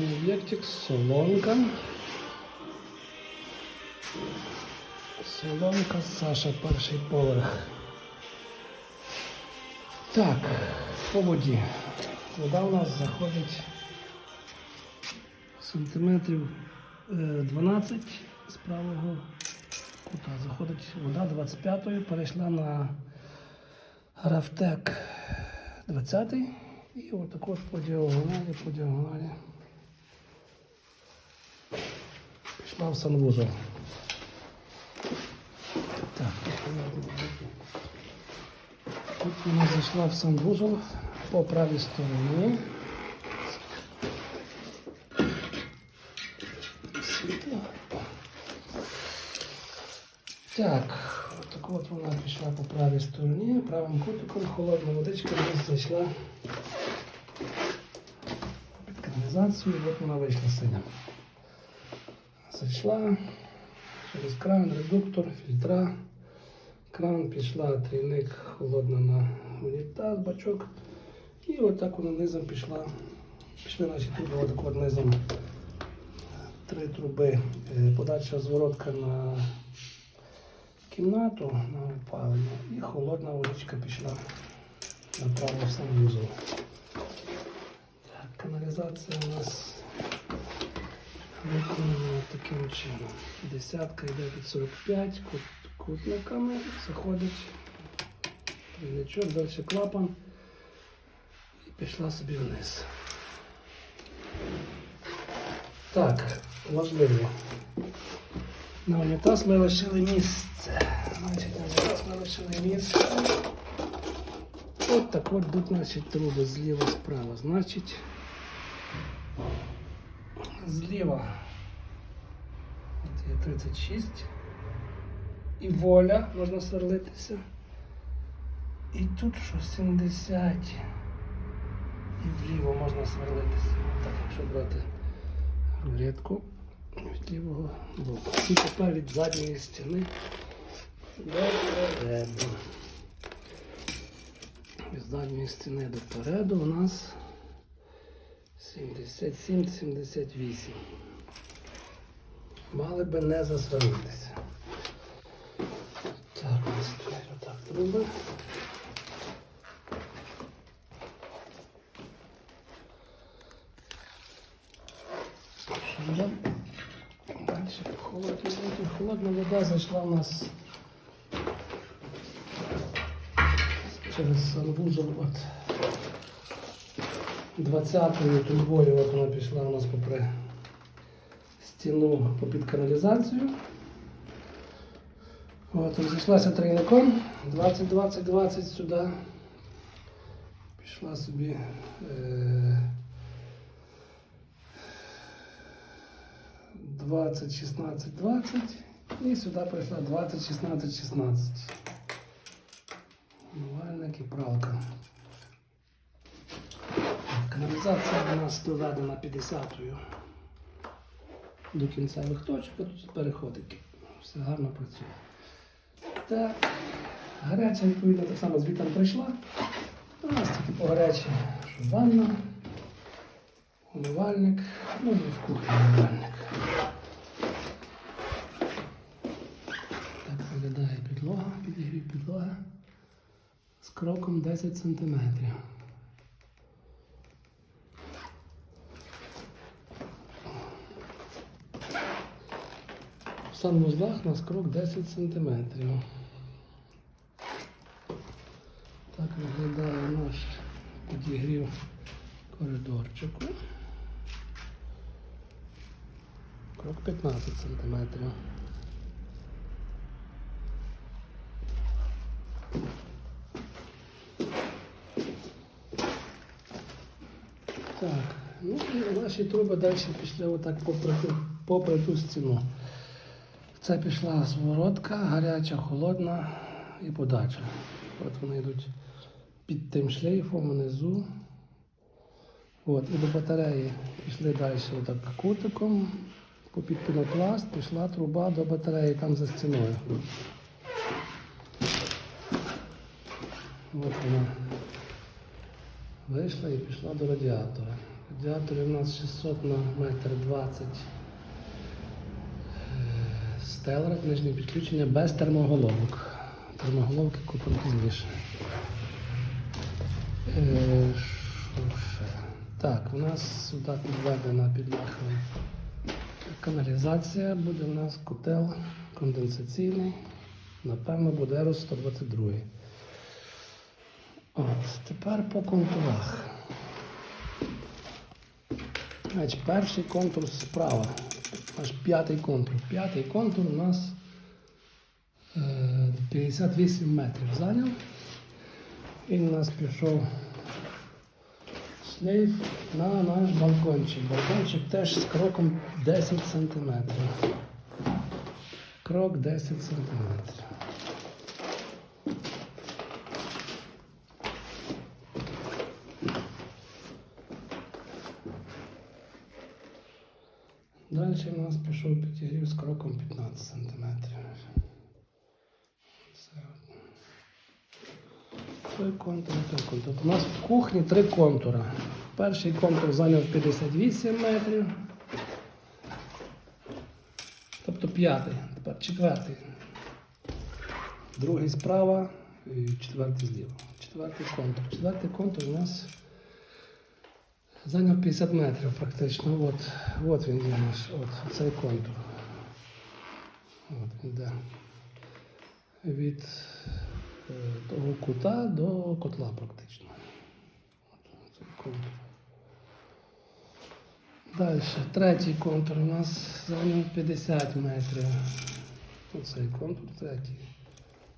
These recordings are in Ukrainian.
Наступний об'єктик солонка. Солонка, Саша, перший поверх. Так, по воді. Вода у нас заходить сантиметрів е, 12 з правого кута. Заходить вода 25-ї, перейшла на Рафтек 20 і отак от по діагоналі, по діагоналі. Пішла санвузол. Так, тут вона зайшла в санвузол по правій стороні. Світло. Так, отак от вона пішла по правій стороні, правим кутиком, холодна водичка нас зайшла під каналізацію, і от вона вийшла синя. Зайшла через кран, редуктор, фільтра. Кран пішла, трійник холодна на унітаз, бачок. І отак вона низом пішла. Пішли наші труби, отак низом три труби. Е, Подальша зворотка на кімнату на опалення. І холодна водичка пішла направо в санвузол. Так, каналізація у нас виконана таким чином. Десятка йде від 45 кут, кутниками, заходить трійничок, далі клапан і пішла собі вниз. Так, важливо. На унітаз ми лишили місце. Значить, на унітаз ми лишили місце. От так от будуть наші труби зліва справа. Значить, зліва от є 36. І воля можна сверлитися. І тут що 70. І вліво можна сверлитися. Так, якщо брати рулетку від лівого боку. І тепер від задньої стіни допереду. Від задньої стіни допереду у нас 77-78. Мали би не засваритися. Так, ось стоять отак труби. Що? Далі холодні води. Холодна вода зайшла у нас через санвузол от 20-ю трубою, от вона пішла у нас попри стіну попід каналізацію. От, розійшлася тройником 20-20-20 сюди. Пішла собі. Е- 20, 16, 20. І сюди прийшла 20, 16, 16. Умивальник і пралка. Каналізація у нас доведена 50-ю до кінцевих точок, а тут переходики. Все гарно працює. Так, гаряча відповідно так само звідти прийшла. У нас тільки по гарячій, що ванна, умивальник, ну і в кухні умивальник. Так виглядає підлога, підігрів підлога з кроком 10 см. Санвузлах у нас крок 10 см. Так виглядає наш підігрів коридорчику. Крок 15 сантиметрів. Так, ну і наші труби далі пішли отак попри, попри ту стіну. Це пішла зворотка, гаряча, холодна і подача. От вони йдуть під тим шлейфом внизу. От, і до батареї пішли далі отак кутиком, попід пінопласт пішла труба до батареї там за стіною. От вона вийшла і пішла до радіатора. Радіатори у нас 600 на метр 20. Е, Стелер, нижнє підключення без термоголовок. Термоголовки купимо пізніше. Е, ще? Так, у нас сюди підведена під каналізація, буде у нас котел конденсаційний. Напевно, буде Ерос 122. От, тепер по контурах. Значить, перший контур справа. Аж п'ятий контур. П'ятий контур у нас е, 58 метрів зайняв. І у нас пішов шлейф на наш балкончик. Балкончик теж з кроком 10 сантиметрів. Крок 10 сантиметрів. Далі у нас пішов підігрів з кроком 15 сантиметрів. Це. Той контур, той контур. У нас в кухні три контури. Перший контур зайняв 58 метрів. Тобто п'ятий, тепер четвертий. Другий справа і четвертий зліва. Четвертий контур. Четвертий контур у нас зайняв 50 метрів практично. От, от він є наш, от цей контур. От він йде від е, того кута до котла практично. От цей контур. Далі, третій контур у нас зайняв 50 метрів. Оцей контур третій.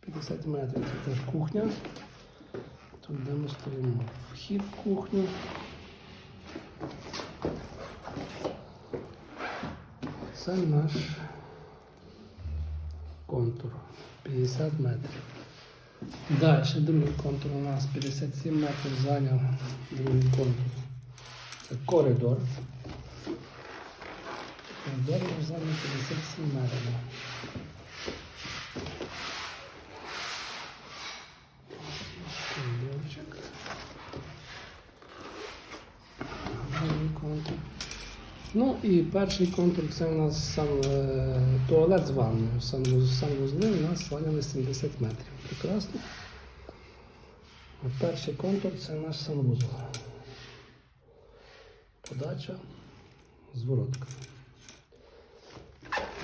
50 метрів. Це теж кухня. Тут де ми стоїмо. Вхід в кухню. Це наш контур. 50 метрів. Далі другий контур у нас 57 метрів зайняв другий контур. Це коридор. Коридор зайняв 57 метрів. Коридорчик. Другий контур. Ну і перший контур це у нас сам е, туалет з ванною. Сам, санвузли у нас зайняли 70 метрів. Прекрасно. Перший контур це наш санвузол. Подача, зворотка.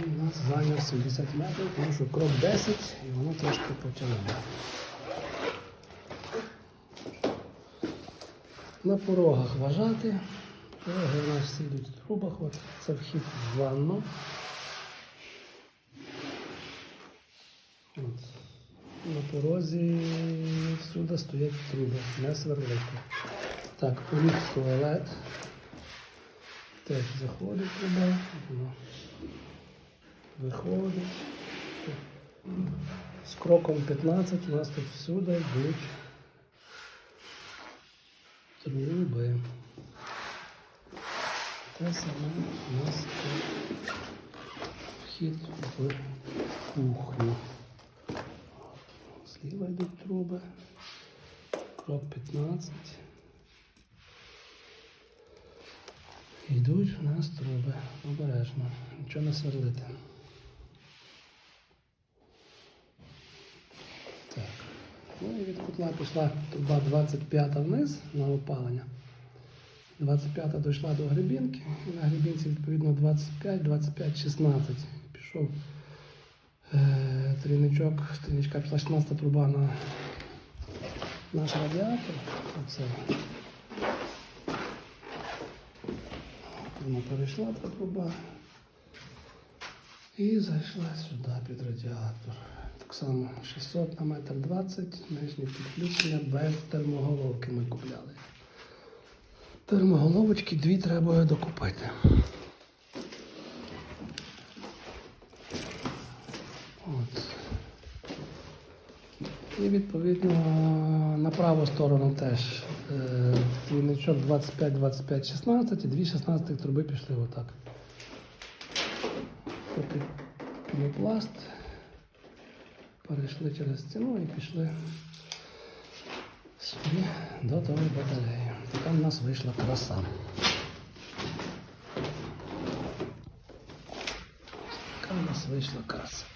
І у нас зайняв 70 метрів, тому що крок 10 і воно трошки потягнуло. На порогах вважати. Пороги у нас йдуть в трубах. От це вхід в ванну. От. На порозі всюди стоять труби, не сверлити. Так, поріг в туалет. Теж заходить воно виходить. З кроком 15 у нас тут всюди йдуть труби. Те саме у нас вхід в кухню. Зліва йдуть труби. Крок 15. Йдуть у нас труби. Обережно. Нічого не сверлити. Так. Ну і від котла пішла труба 25 вниз на опалення. 25 дійшла до гребінки, і на гребінці відповідно 25, 25, 16. Пішов е, трійничок, трійничка пішла 16 труба на наш радіатор. Оце. Вона перейшла та труба і зайшла сюди під радіатор. Так само 600 на метр 20, нижнє підключення без термоголовки ми купляли. Термоголовочки дві треба докупити. От. І відповідно на праву сторону теж е, двійничок 25, 25, 16 і дві 16 труби пішли отак. Пінопласт. Перейшли через стіну і пішли собі до того батареї. Така в нас вийшла краса. Така в нас вийшла красота.